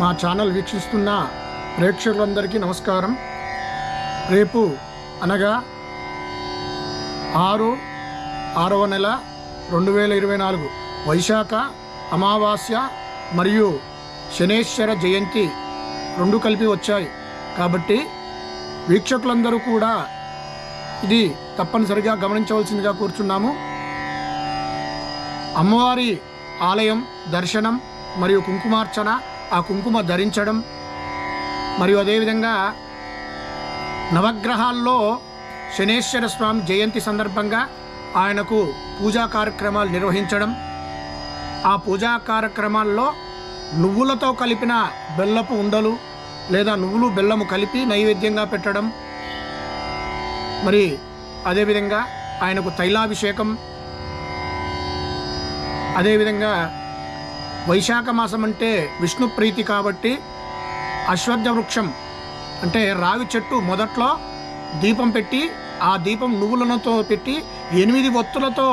మా ఛానల్ వీక్షిస్తున్న ప్రేక్షకులందరికీ నమస్కారం. రేపు అనగా ఆరు ఆరవ నెల రెండు వేల ఇరవై నాలుగు వైశాఖ అమావాస్య మరియు శనేశ్వర జయంతి రెండు కలిపి వచ్చాయి. కాబట్టి వీక్షకులందరూ కూడా ఇది తప్పనిసరిగా గమనించవలసిందిగా కూర్చున్నాము. అమ్మవారి ఆలయం దర్శనం మరియు కుంకుమార్చన ఆ కుంకుమ ధరించడం మరియు అదేవిధంగా నవగ్రహాల్లో శనేశ్వర స్వామి జయంతి సందర్భంగా ఆయనకు పూజా కార్యక్రమాలు నిర్వహించడం. ఆ పూజా కార్యక్రమాల్లో నువ్వులతో కలిపిన బెల్లపు ఉండలు లేదా నువ్వులు బెల్లము కలిపి నైవేద్యంగా పెట్టడం. మరి అదేవిధంగా ఆయనకు తైలాభిషేకం. అదేవిధంగా వైశాఖ మాసం అంటే విష్ణు ప్రీతి కాబట్టి అశ్వత్థ వృక్షం అంటే రావి చెట్టు మొదట్లో దీపం పెట్టి ఆ దీపం నువ్వులతో పెట్టి ఎనిమిది ఒత్తులతో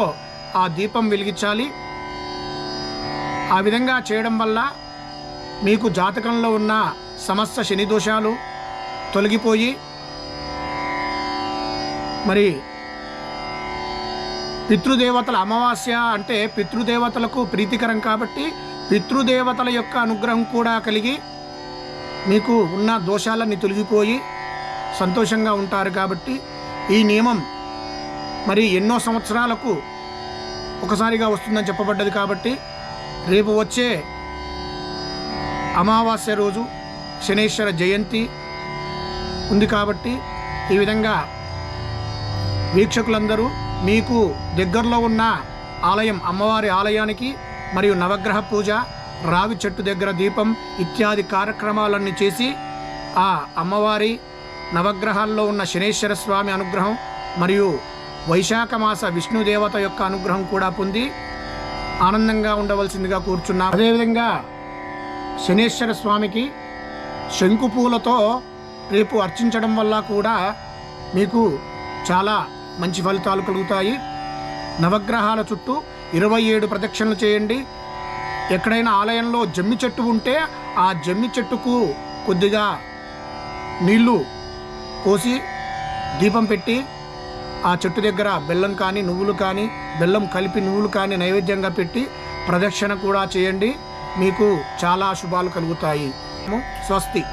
ఆ దీపం వెలిగించాలి. ఆ విధంగా చేయడం వల్ల మీకు జాతకంలో ఉన్న సమస్త శని దోషాలు తొలగిపోయి మరి పితృదేవతల అమావాస్య అంటే పితృదేవతలకు ప్రీతికరం కాబట్టి పితృదేవతల యొక్క అనుగ్రహం కూడా కలిగి మీకు ఉన్న దోషాలన్నీ తొలగిపోయి సంతోషంగా ఉంటారు కాబట్టి ఈ నియమం మరి ఎన్నో సంవత్సరాలకు ఒకసారిగా వస్తుందని చెప్పబడ్డది కాబట్టి రేపు వచ్చే అమావాస్య రోజు శనేశ్వర జయంతి ఉంది కాబట్టి ఈ విధంగా వీక్షకులందరూ మీకు దగ్గరలో ఉన్న ఆలయం అమ్మవారి ఆలయానికి మరియు నవగ్రహ పూజ రావి చెట్టు దగ్గర దీపం ఇత్యాది కార్యక్రమాలన్నీ చేసి ఆ అమ్మవారి నవగ్రహాల్లో ఉన్న శనేశ్వర స్వామి అనుగ్రహం మరియు వైశాఖ మాస విష్ణుదేవత యొక్క అనుగ్రహం కూడా పొంది ఆనందంగా ఉండవలసిందిగా కూర్చున్నాం. అదేవిధంగా శనేశ్వర స్వామికి శంకుపూలతో రేపు అర్చించడం వల్ల కూడా మీకు చాలా మంచి ఫలితాలు కలుగుతాయి. నవగ్రహాల చుట్టూ ఇరవై ఏడు ప్రదక్షిణలు చేయండి. ఎక్కడైనా ఆలయంలో జమ్మి చెట్టు ఉంటే ఆ జమ్మి చెట్టుకు కొద్దిగా నీళ్ళు పోసి దీపం పెట్టి ఆ చెట్టు దగ్గర బెల్లం కానీ నువ్వులు కానీ బెల్లం కలిపి నువ్వులు కానీ నైవేద్యంగా పెట్టి ప్రదక్షిణ కూడా చేయండి. మీకు చాలా శుభాలు కలుగుతాయి. స్వస్తి.